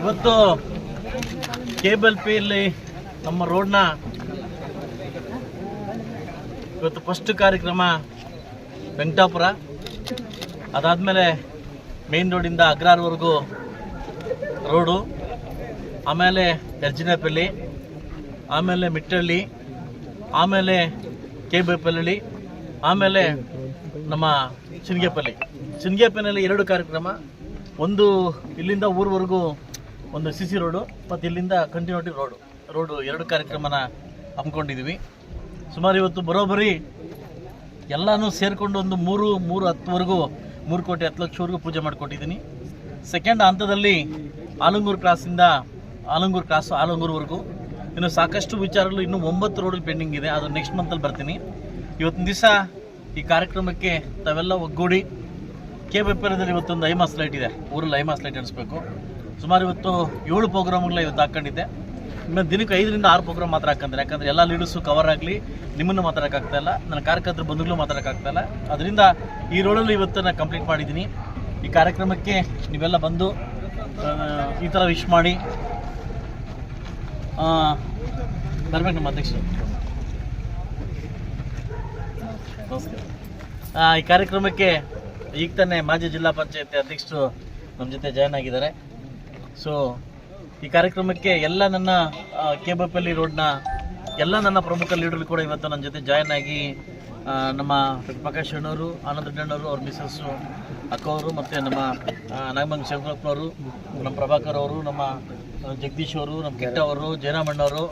ಇವತ್ತು ಕೇಬಲ್ ಪಿಯಲ್ಲಿ ನಮ್ಮ ರೋಡ್ನ ಇವತ್ತು ಫಸ್ಟ್ ಕಾರ್ಯಕ್ರಮ ವೆಂಕಟಾಪುರ. ಅದಾದಮೇಲೆ ಮೇನ್ ರೋಡಿಂದ ಅಗ್ರಾರ್ವರೆಗೂ ರೋಡು. ಆಮೇಲೆ ಎರ್ಜಿನಪಲ್ಲಿ ಆಮೇಲೆ ಮಿಟ್ಟಳ್ಳಿ, ಆಮೇಲೆ ಕೆಬೆಪಲ್ಲಿ ಆಮೇಲೆ ನಮ್ಮ ಶಿನ್ಗೆಪಲ್ಲಿ ಶಿನ್ಗೆಪಲ್ಲಿ ಎರಡು ಕಾರ್ಯಕ್ರಮ. ಒಂದು ಇಲ್ಲಿಂದ ಊರ್ವರೆಗೂ ಒಂದು ಸಿ ಸಿ ರೋಡು ಮತ್ತು ಇಲ್ಲಿಂದ ಕಂಟಿನ್ಯೂಟಿ ರೋಡು ರೋಡು ಎರಡು ಕಾರ್ಯಕ್ರಮನ ಹಮ್ಮಿಕೊಂಡಿದ್ದೀವಿ. ಸುಮಾರು ಇವತ್ತು ಬರೋಬ್ಬರಿ ಎಲ್ಲನೂ ಸೇರಿಕೊಂಡು ಒಂದು ಮೂರು ಮೂರು ಹತ್ತುವರೆಗೂ, ಮೂರು ಕೋಟಿ ಹತ್ತು ಲಕ್ಷವರೆಗೂ ಪೂಜೆ ಮಾಡಿಕೊಟ್ಟಿದ್ದೀನಿ. ಸೆಕೆಂಡ್ ಹಂತದಲ್ಲಿ ಆಲಂಗೂರು ಕ್ರಾಸಿಂದ ಆಲಂಗೂರು ಕ್ರಾಸು ಆಲಂಗೂರ್ವರೆಗೂ. ಇನ್ನು ಸಾಕಷ್ಟು ವಿಚಾರಗಳು ಇನ್ನೂ ಒಂಬತ್ತು ರೋಡ್ಗಳು ಪೆಂಡಿಂಗ್ ಇದೆ. ಅದು ನೆಕ್ಸ್ಟ್ ಮಂತಲ್ಲಿ ಬರ್ತೀನಿ. ಇವತ್ತಿನ ದಿವಸ ಈ ಕಾರ್ಯಕ್ರಮಕ್ಕೆ ತಾವೆಲ್ಲ ಒಗ್ಗೂಡಿ. ಕೆ ಬೆಪ್ಪರದಲ್ಲಿ ಇವತ್ತೊಂದು ಐಮಾಸ್ ಲೈಟ್ ಇದೆ. ಊರಲ್ಲಿ ಐಮಾಸ್ ಲೈಟ್ ಅನಿಸ್ಬೇಕು ಸುಮಾರು ಇವತ್ತು ಏಳು ಪ್ರೋಗ್ರಾಮ್ಗಳ ಇವತ್ತು ಹಾಕೊಂಡಿದ್ದೆ. ಇನ್ನು ದಿನಕ್ಕೆ ಐದರಿಂದ ಆರು ಪ್ರೋಗ್ರಾಮ್ ಮಾತ್ರ ಹಾಕಂದ್ರೆ ಯಾಕಂದರೆ ಎಲ್ಲ ಲೀಡರ್ಸು ಕವರ್ ಆಗಲಿ, ನಿಮ್ಮನ್ನು ಮಾತಾಡೋಕ್ಕಾಗ್ತಾ ಇಲ್ಲ. ನನ್ನ ಕಾರ್ಯಕರ್ತರ ಬಂಧುಗಳು ಮಾತಾಡೋಕ್ಕಾಗ್ತಾ ಇಲ್ಲ. ಅದರಿಂದ ಈ ರೋಡಲ್ಲಿ ಇವತ್ತು ನಾನು ಕಂಪ್ಲೀಟ್ ಮಾಡಿದ್ದೀನಿ. ಈ ಕಾರ್ಯಕ್ರಮಕ್ಕೆ ನೀವೆಲ್ಲ ಬಂದು ಈ ಥರ ವಿಶ್ ಮಾಡಿ. ಬರ್ಬೇಕು ನಮ್ಮ ಅಧ್ಯಕ್ಷರು. ನಮಸ್ಕಾರ ಈ ಕಾರ್ಯಕ್ರಮಕ್ಕೆ ಈಗ ತಾನೇ ಮಾಜಿ ಜಿಲ್ಲಾ ಪಂಚಾಯತಿ ಅಧ್ಯಕ್ಷರು ನಮ್ಮ ಜೊತೆ ಜಾಯ್ನ್ ಆಗಿದ್ದಾರೆ. ಸೊ ಈ ಕಾರ್ಯಕ್ರಮಕ್ಕೆ ಎಲ್ಲ ನನ್ನ ಕೆಬಪಲ್ಲಿ ರೋಡ್ನ ಎಲ್ಲ ನನ್ನ ಪ್ರಮುಖ ಲೀಡರ್ಗಳು ಕೂಡ ಇವತ್ತು ನನ್ನ ಜೊತೆ ಜಾಯ್ನ್ ಆಗಿ ನಮ್ಮ ಪ್ರಕಾಶ್ ಅಣ್ಣವರು, ಆನಂದ್ ಅಣ್ಣವರು, ಅವ್ರ ಮಿಸಸ್ಸು ಅಕ್ಕವರು ಮತ್ತು ನಮ್ಮ ನಾಗಮಂಗ್ ಶಂಕರಪ್ಪನವರು ನಮ್ಮ ಪ್ರಭಾಕರ್ ಅವರು, ನಮ್ಮ ಜಗದೀಶ್ ಅವರು, ನಮ್ಮ ಕಿಟ್ಟ ಅವರು ಜಯರಾಮಣ್ಣವರು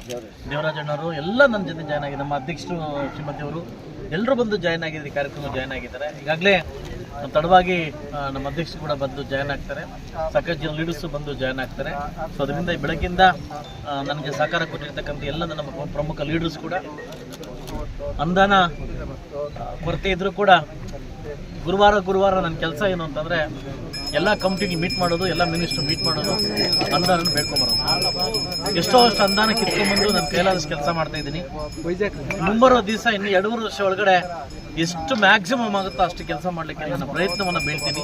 ದೇವರಾಜ್ ಅಣ್ಣವರು ಎಲ್ಲ ನನ್ನ ಜೊತೆ ಜಾಯ್ನ್ ಆಗಿದೆ ನಮ್ಮ ಅಧ್ಯಕ್ಷರು ಶ್ರೀಮತಿ ಅವರು ಎಲ್ಲರೂ ಬಂದು ಜಾಯ್ನ್ ಆಗಿದ್ದಾರೆ ಕಾರ್ಯಕ್ರಮ ಜಾಯ್ನ್ ಆಗಿದ್ದಾರೆ. ಈಗಾಗಲೇ ತಡವಾಗಿ ನಮ್ಮ ಅಧ್ಯಕ್ಷರು ಕೂಡ ಬಂದು ಜಾಯ್ನ್ ಆಗ್ತಾರೆ. ಸಾಕಷ್ಟು ಜನ ಲೀಡರ್ಸು ಬಂದು ಜಾಯ್ನ್ ಆಗ್ತಾರೆ. ಸೊ ಅದರಿಂದ ಬೆಳಗ್ಗಿಂದ ನನಗೆ ಸಹಕಾರ ಕೊಟ್ಟಿರ್ತಕ್ಕಂಥ ಎಲ್ಲ ನಮ್ಮ ಪ್ರಮುಖ ಲೀಡರ್ಸ್ ಕೂಡ, ಅನುದಾನ, ಕೊರತೆ ಇದ್ರೂ ಕೂಡ, ಗುರುವಾರ ಗುರುವಾರ ನನ್ನ ಕೆಲಸ ಏನು ಅಂತಂದರೆ ಎಲ್ಲ ಕಮಿಟಿಗೆ ಮೀಟ್ ಮಾಡೋದು, ಎಲ್ಲ ಮಿನಿಸ್ಟ್ರು ಮೀಟ್ ಮಾಡೋದು ಅನುದಾನ ಬೇಡ್ಕೊಂಬರೋದು ಎಷ್ಟೋ ಅಷ್ಟು ಅನುದಾನ ಕಿತ್ಕೊಂಡ್ಬಂದು ನಾನು ಕೈಲಾದಷ್ಟು ಕೆಲಸ ಮಾಡ್ತಾ ಇದ್ದೀನಿ. ಮುಂಬರುವ ದಿವಸ ಇನ್ನು ಎರಡೂವರೆ ವರ್ಷ ಒಳಗಡೆ ಎಷ್ಟು ಮ್ಯಾಕ್ಸಿಮಮ್ ಆಗುತ್ತೋ ಅಷ್ಟು ಕೆಲಸ ಮಾಡಲಿಕ್ಕೆ ನನ್ನ ಪ್ರಯತ್ನವನ್ನು ಬೀಳ್ತೀನಿ.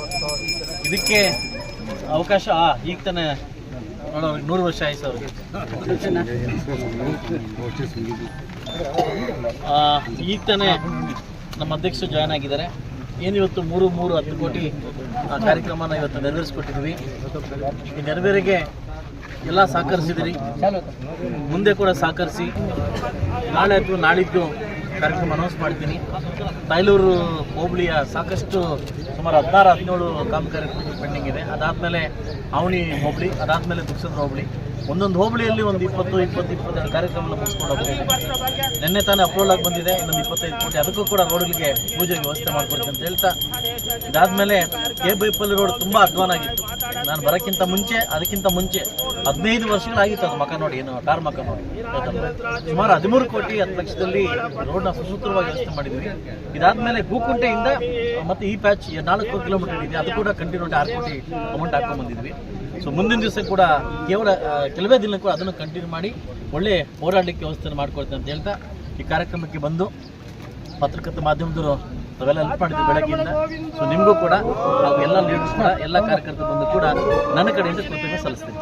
ಇದಕ್ಕೆ ಅವಕಾಶ ಈಗ ತಾನೇ ನೋಡೋರಿಗೆ ನೂರು ವರ್ಷ ಆಯ್ತು ಅವ್ರಿಗೆ. ಈಗ ತಾನೇ ನಮ್ಮ ಅಧ್ಯಕ್ಷರು ಜಾಯ್ನ್ ಆಗಿದ್ದಾರೆ. ಏನು ಇವತ್ತು ಮೂರು ಮೂರು ಹತ್ತು ಕೋಟಿ ಕಾರ್ಯಕ್ರಮನ ಇವತ್ತು ನೆರವೇರಿಸ್ಕೊಟ್ಟಿದ್ವಿ ಈ ನೆರವೇರಿಗೆ ಎಲ್ಲ ಸಹಕರಿಸಿದಿರಿ. ಮುಂದೆ ಕೂಡ ಸಹಕರಿಸಿ. ನಾಳೆ ಅಥವಾ ನಾಳಿದ್ದು ಕಾರ್ಯಕ್ರಮ ಅನೌನ್ಸ್ ಮಾಡ್ತೀನಿ. ತಾಯ್ಲೂರು ಹೋಬಳಿಯ ಸಾಕಷ್ಟು ಸುಮಾರು ಹದಿನಾರು, ಹದಿನೇಳು ಕಾಮಗಾರಿ ಪೆಂಡಿಂಗ್ ಇದೆ. ಅದಾದಮೇಲೆ ಅವನಿ ಹೋಬಳಿ, ಅದಾದಮೇಲೆ ದುಕ್ಸಂದ್ರ ಹೋಬಳಿ. ಒಂದೊಂದು ಹೋಬಳಿಯಲ್ಲಿ ಒಂದು ಇಪ್ಪತ್ತು ಇಪ್ಪತ್ತು, ಇಪ್ಪತ್ತೆರಡು ಕಾರ್ಯಕ್ರಮ ಮುಗಿಸ್ಕೊಂಡು ನಿನ್ನೆ ತಾನೇ ಅಪ್ರೂವಲ್ ಆಗಿ ಬಂದಿದೆ, ಇನ್ನೊಂದು ಇಪ್ಪತ್ತೈದು ಕೋಟಿ. ಅದಕ್ಕೂ ಕೂಡ ರೋಡ್ಗಳಿಗೆ ಪೂಜೆಗೆ ವ್ಯವಸ್ಥೆ ಮಾಡ್ಕೊಡ್ತೀನಿ ಅಂತ ಹೇಳ್ತಾ, ಇದಾದ್ಮೇಲೆ ಕೆ ಬೈಪಲ್ಲಿ ರೋಡ್ ತುಂಬ ಅಧ್ವಾನ ಆಗಿತ್ತು. ನಾನು ಬರೋಕ್ಕಿಂತ ಮುಂಚೆ, ಅದಕ್ಕಿಂತ ಮುಂಚೆ ಹದಿನೈದು ವರ್ಷಗಳಾಗಿತ್ತು ಅದು ಮಕ ನೋಡಿ, ಏನು ಕಾರ್ ಮಕ ನೋಡಿ. ಸುಮಾರು ಹದಿಮೂರು ಕೋಟಿ ಹತ್ತು ಲಕ್ಷದಲ್ಲಿ ರೋಡ್ನ ಸುಸೂತ್ರವಾಗಿ ವ್ಯವಸ್ಥೆ ಮಾಡಿದ್ವಿ. ಇದಾದ್ಮೇಲೆ ಗೂಕುಂಟೆಯಿಂದ ಮತ್ತೆ ಈ ಪ್ಯಾಚ್ ನಾಲ್ಕು ಕಿಲೋಮೀಟರ್ ಇದೆ, ಅದು ಕೂಡ ಕಂಟಿನ್ಯೂ ಆರು ಕೋಟಿ ಅಮೌಂಟ್ ಹಾಕೊಂಡ್ ಬಂದಿದ್ವಿ. ಸೊ ಮುಂದಿನ ದಿವಸ ಕೂಡ ಕೇವಲ ಕೆಲವೇ ದಿನ ಕೂಡ ಅದನ್ನು ಕಂಟಿನ್ಯೂ ಮಾಡಿ ಒಳ್ಳೆ ಹೋರಾಡಲಿಕ್ಕೆ ವ್ಯವಸ್ಥೆಯನ್ನು ಮಾಡ್ಕೊಳ್ತೇನೆ ಅಂತ ಹೇಳ್ತಾ ಈ ಕಾರ್ಯಕ್ರಮಕ್ಕೆ ಬಂದು ಪತ್ರಕರ್ತ ಮಾಧ್ಯಮದವರು ತಾವೆಲ್ಲ ಹೆಲ್ಪ್ ಮಾಡಿದ್ವಿ ಬೆಳಗ್ಗೆಯಿಂದ. ಸೊ ನಿಮಗೂ ಕೂಡ, ನಾವು ಎಲ್ಲ ಲೀಡರ್ಸ್ ಕೂಡ, ಎಲ್ಲ ಕಾರ್ಯಕರ್ತರು ಬಂದು ಕೂಡ ನನ್ನ ಕಡೆಯಿಂದ ಕೃತಜ್ಞತೆ ಸಲ್ಲಿಸ್ತೀನಿ.